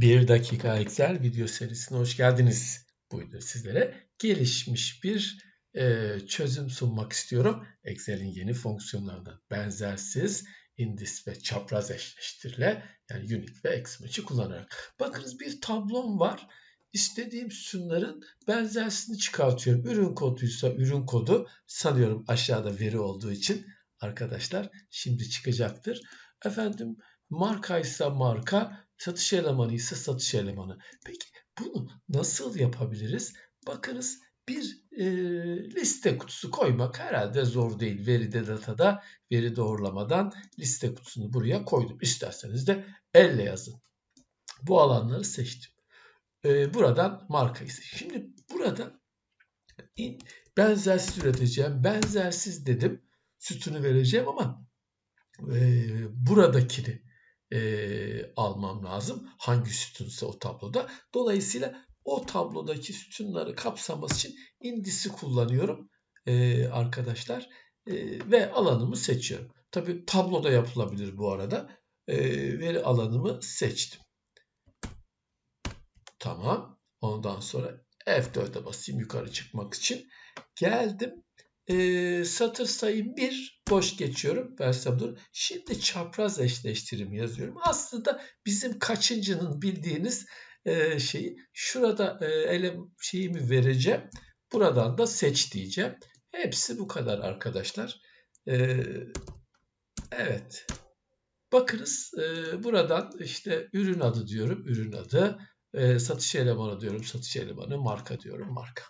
1 dakika Excel video serisine hoş geldiniz. Bu videoda sizlere gelişmiş bir e, çözüm sunmak istiyorum. Excel'in yeni fonksiyonlarından benzersiz indis ve çapraz eşleştirle yani unique ve xmatch'i kullanarak. Bakınız bir tablom var. İstediğim sütunların benzersini çıkartıyorum. Ürün koduysa ürün kodu sanıyorum aşağıda veri olduğu için arkadaşlar şimdi çıkacaktır. Efendim marka ise marka, satış elemanı ise satış elemanı. Peki bunu nasıl yapabiliriz? Bakınız bir e, liste kutusu koymak herhalde zor değil. Veride datada veri doğrulamadan liste kutusunu buraya koydum. İsterseniz de elle yazın. Bu alanları seçtim. E, buradan markayı seçtim. Şimdi burada benzersiz üreteceğim. Benzersiz dedim. Sütunu vereceğim ama e, buradakini e, almam lazım. Hangi sütunsa o tabloda. Dolayısıyla o tablodaki sütunları kapsaması için indisi kullanıyorum e, arkadaşlar. E, ve alanımı seçiyorum. Tabi tabloda yapılabilir bu arada. E, veri alanımı seçtim. Tamam. Ondan sonra F4'e basayım yukarı çıkmak için. Geldim e, satır sayım 1 boş geçiyorum. Dur. Şimdi çapraz eşleştirim yazıyorum. Aslında bizim kaçıncının bildiğiniz e, şeyi şurada e, ele şeyimi vereceğim. Buradan da seç diyeceğim. Hepsi bu kadar arkadaşlar. E, evet. Bakınız e, buradan işte ürün adı diyorum. Ürün adı. E, satış elemanı diyorum. Satış elemanı. Marka diyorum. Marka.